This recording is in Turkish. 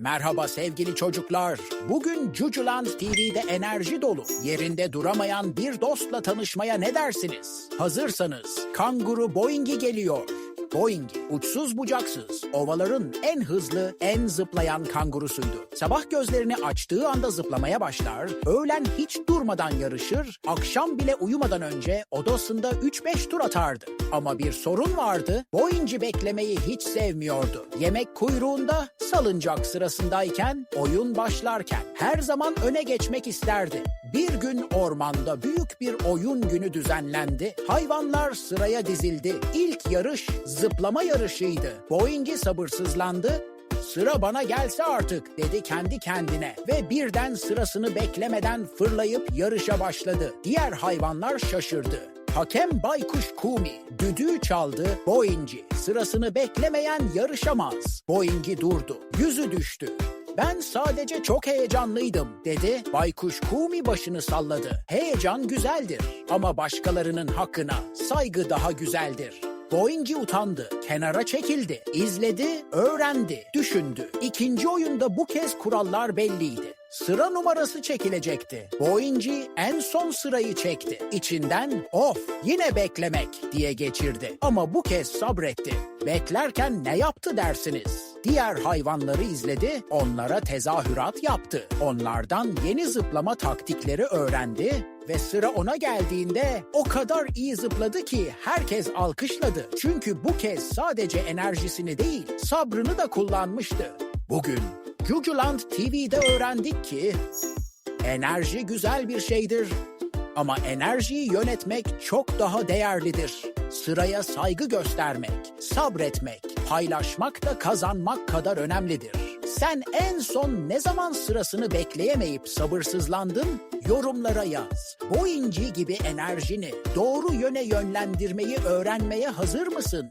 Merhaba sevgili çocuklar. Bugün Cuculand TV'de enerji dolu, yerinde duramayan bir dostla tanışmaya ne dersiniz? Hazırsanız kanguru Boing'i geliyor. Boing, uçsuz bucaksız, ovaların en hızlı, en zıplayan kangurusuydu. Sabah gözlerini açtığı anda zıplamaya başlar, öğlen hiç durmadan yarışır, akşam bile uyumadan önce odasında 3-5 tur atardı. Ama bir sorun vardı, Boing'i beklemeyi hiç sevmiyordu. Yemek kuyruğunda, salıncak sırasındayken, oyun başlarken her zaman öne geçmek isterdi. Bir gün ormanda büyük bir oyun günü düzenlendi. Hayvanlar sıraya dizildi. İlk yarış zıplama yarışıydı. Boing'i sabırsızlandı. Sıra bana gelse artık dedi kendi kendine ve birden sırasını beklemeden fırlayıp yarışa başladı. Diğer hayvanlar şaşırdı. Hakem Baykuş Kumi düdüğü çaldı. Boing'i sırasını beklemeyen yarışamaz. Boing'i durdu. Yüzü düştü. Ben sadece çok heyecanlıydım dedi. Baykuş Kumi başını salladı. Heyecan güzeldir ama başkalarının hakkına saygı daha güzeldir. Boing'i utandı, kenara çekildi, izledi, öğrendi, düşündü. İkinci oyunda bu kez kurallar belliydi. Sıra numarası çekilecekti. Boing'i en son sırayı çekti. İçinden of yine beklemek diye geçirdi. Ama bu kez sabretti. Beklerken ne yaptı dersiniz? Diğer hayvanları izledi, onlara tezahürat yaptı. Onlardan yeni zıplama taktikleri öğrendi ve sıra ona geldiğinde o kadar iyi zıpladı ki herkes alkışladı. Çünkü bu kez sadece enerjisini değil, sabrını da kullanmıştı. Bugün Cuculand TV'de öğrendik ki enerji güzel bir şeydir ama enerjiyi yönetmek çok daha değerlidir. Sıraya saygı göstermek, sabretmek, paylaşmak da kazanmak kadar önemlidir. Sen en son ne zaman sırasını bekleyemeyip sabırsızlandın? Yorumlara yaz. Boyunci gibi enerjini doğru yöne yönlendirmeyi öğrenmeye hazır mısın?